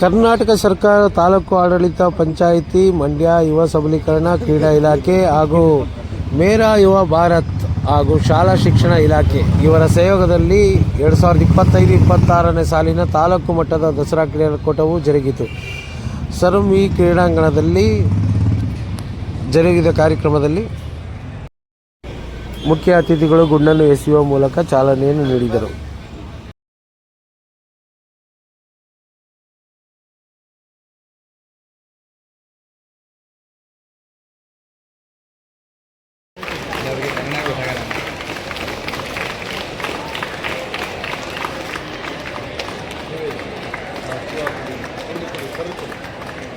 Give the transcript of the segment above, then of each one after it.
ಕರ್ನಾಟಕ ಸರ್ಕಾರ ತಾಲೂಕು ಆಡಳಿತ ಪಂಚಾಯಿತಿ, ಮಂಡ್ಯ ಯುವ ಸಬಲೀಕರಣ ಕ್ರೀಡಾ ಇಲಾಖೆ ಹಾಗೂ ಮೇರಾ ಯುವ ಭಾರತ್ ಹಾಗೂ ಶಾಲಾ ಶಿಕ್ಷಣ ಇಲಾಖೆ. ಇವರ ಸಹಯೋಗದಲ್ಲಿ ಎರಡು ಸಾವಿರದ ಇಪ್ಪತ್ತೈದು, ಇಪ್ಪತ್ತಾರನೇ ಸಾಲಿನ ತಾಲೂಕು ಮಟ್ಟದ ದಸರಾ ಕ್ರೀಡಾಕೂಟವು ಜರುಗಿತು. ಸರಂ ಈ ಕ್ರೀಡಾಂಗಣದಲ್ಲಿ ಜರುಗಿದ ಕಾರ್ಯಕ್ರಮದಲ್ಲಿ ಮುಖ್ಯ ಅತಿಥಿಗಳು ಗುಂಡನ್ನು ಎಸೆಯುವ ಮೂಲಕ ಚಾಲನೆಯನ್ನು ನೀಡಿದರು.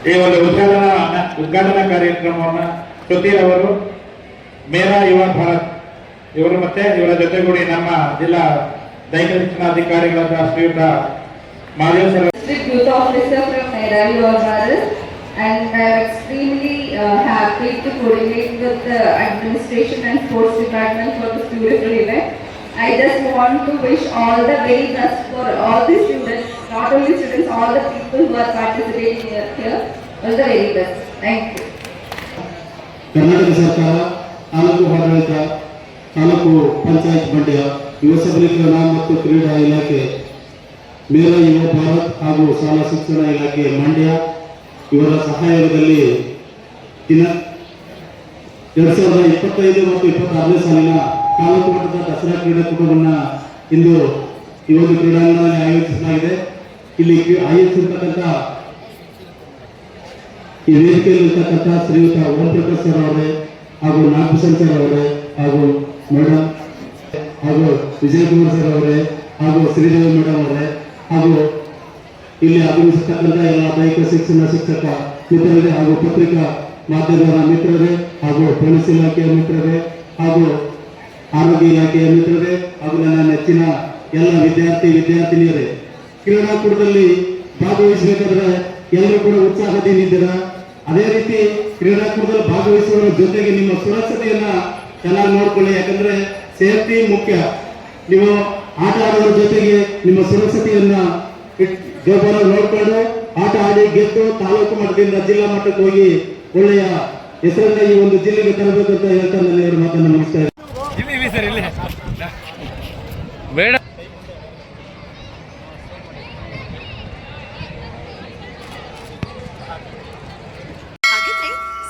ಈ ಒಂದು ಉದ್ಘಾಟನಾ ಉದ್ಘಾಟನಾ ಕಾರ್ಯಕ್ರಮವನ್ನು ಸುಧೀರ್ ಅವರು ಮೇರಾ ಯುವ ಭಾರತ್ ಇವರು ಮತ್ತೆ ಇವರ ಜೊತೆಗೂಡಿ ನಮ್ಮ ಜಿಲ್ಲಾ ದೈಹಿಕ ಶಿಕ್ಷಣಾಧಿಕಾರಿಗಳಾದ ಶ್ರೀಯುತ Madev sir. district youth officer from Nairobi Bharat and I'm extremely uh, happy to coordinate with the administration and sports department for this beautiful event. I just want to wish all the very best for all the students, not only students, all the people who are participating here, here. all the very best. Thank you. Karnataka ಸರ್ಕಾರ ತಾಲೂಕು ಆಡಳಿತ ತಾಲೂಕು ಪಂಚಾಯತ್ ಮಂಡ್ಯ ಯುವ ಸಬಲೀಕರಣ ಮತ್ತು ಕ್ರೀಡಾ ಇಲಾಖೆ ಮೇರಾ ಯುವ ಭಾರತ್ ಹಾಗೂ ಶಾಲಾ ಶಿಕ್ಷಣ ಇಲಾಖೆ ಮಂಡ್ಯ ಇವರ ಸಹಯೋಗದಲ್ಲಿ ದಿನ ಎರಡ್ ಸಾವಿರದ ಇಪ್ಪತ್ತೈದು ಮತ್ತು ಇಪ್ಪತ್ತಾರನೇ ಸಾಲಿನ ತಾಲೂಕು ಮಟ್ಟದ ದಸರಾ ಕ್ರೀಡಾಕೂಟವನ್ನು ಇಂದು ಈ ಒಂದು ಕ್ರೀಡಾಂಗಣದಲ್ಲಿ ಆಯೋಜಿಸಲಾಗಿದೆ. ಇಲ್ಲಿ ಆಯೋಜಿಸಿರ್ತಕ್ಕಂಥ ಈ ವೇದಿಕೆಯಲ್ಲಿ ಇರ್ತಕ್ಕಂಥ ಶ್ರೀಯುತ ಓಂ ಪ್ರಕಾಶ್ ಸರ್ ಅವರೇ ಹಾಗೂ ನಾಗಭೂಷಣ್ ಸರ್ ಅವರೇ ಹಾಗೂ ಮೇಡಮ್ ಹಾಗೂ ವಿಜಯ್ ಕುಮಾರ್ ಸರ್ ಅವರೇ ಹಾಗೂ ಶ್ರೀದೇವಿ ಮೇಡಮ್ ಅವರೇ ಹಾಗೂ ಇಲ್ಲಿ ಆಗಮಿಸತಕ್ಕಂಥ ಎಲ್ಲ ದೈಹಿಕ ಶಿಕ್ಷಣ ಶಿಕ್ಷಕ ಮಿತ್ರರೇ ಹಾಗೂ ಪತ್ರಿಕಾ ಮಾಧ್ಯಮದ ಮಿತ್ರರೇ ಹಾಗೂ ಪೊಲೀಸ್ ಇಲಾಖೆಯ ಮಿತ್ರರೇ ಹಾಗೂ ಆರೋಗ್ಯ ಇಲಾಖೆಯ ಮಿತ್ರರೇ ಹಾಗೂ ನನ್ನ ನೆಚ್ಚಿನ ಎಲ್ಲ ವಿದ್ಯಾರ್ಥಿ, ವಿದ್ಯಾರ್ಥಿನಿಯರೇ. ಕ್ರೀಡಾಕೂಟದಲ್ಲಿ ಭಾಗವಹಿಸಬೇಕಾದ್ರೆ ಎಲ್ಲರೂ ಕೂಡ ಉತ್ಸಾಹದಿಂದ ಇದ್ದೀರಾ? ಅದೇ ರೀತಿ ಕ್ರೀಡಾಕೂಟದಲ್ಲಿ ಭಾಗವಹಿಸುವ ಜೊತೆಗೆ ನಿಮ್ಮ ಸುರಕ್ಷತೆಯನ್ನ ಚೆನ್ನಾಗಿ ನೋಡ್ಕೊಳ್ಳಿ. ಯಾಕಂದ್ರೆ ಸೇಫ್ಟಿ ಮುಖ್ಯ. ನೀವು ಆಟ ಆಡೋದ್ರ ಜೊತೆಗೆ ನಿಮ್ಮ ಸುರಕ್ಷತೆಯನ್ನ ಜೋಪಾನ ನೋಡ್ಕೊಂಡು ಆಟ ಆಡಿ ಗೆದ್ದು ತಾಲೂಕು ಮಟ್ಟದಿಂದ ಜಿಲ್ಲಾ ಮಟ್ಟಕ್ಕೆ ಹೋಗಿ ಒಳ್ಳೆಯ ಹೆಸರನ್ನ ಈ ಒಂದು ಜಿಲ್ಲೆಗೆ ತರಬೇಕು ಅಂತ ಹೇಳ್ತಾ ನನ್ನ ಎರಡು ಮಾತನ್ನು ಮುಗಿಸ್ತಾ ಇದ್ದೀನಿ. ಬೇಡ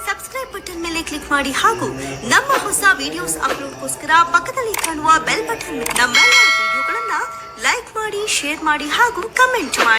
ಸಬ್ಸ್ಕ್ರೈಬ್ ಬಟನ್ ಮೇಲೆ ಕ್ಲಿಕ್ ಮಾಡಿ ಹಾಗೂ ನಮ್ಮ ಹೊಸ ವಿಡಿಯೋಸ್ ಅಪ್ಲೋಡ್ಗೋಸ್ಕರ ಪಕ್ಕದಲ್ಲಿ ಕಾಣುವ ಬೆಲ್ ಬಟನ್ ನಮ್ಮೆಲ್ಲ ವಿಡಿಯೋಗಳನ್ನ ಲೈಕ್ ಮಾಡಿ ಶೇರ್ ಮಾಡಿ ಹಾಗೂ ಕಮೆಂಟ್ ಮಾಡಿ.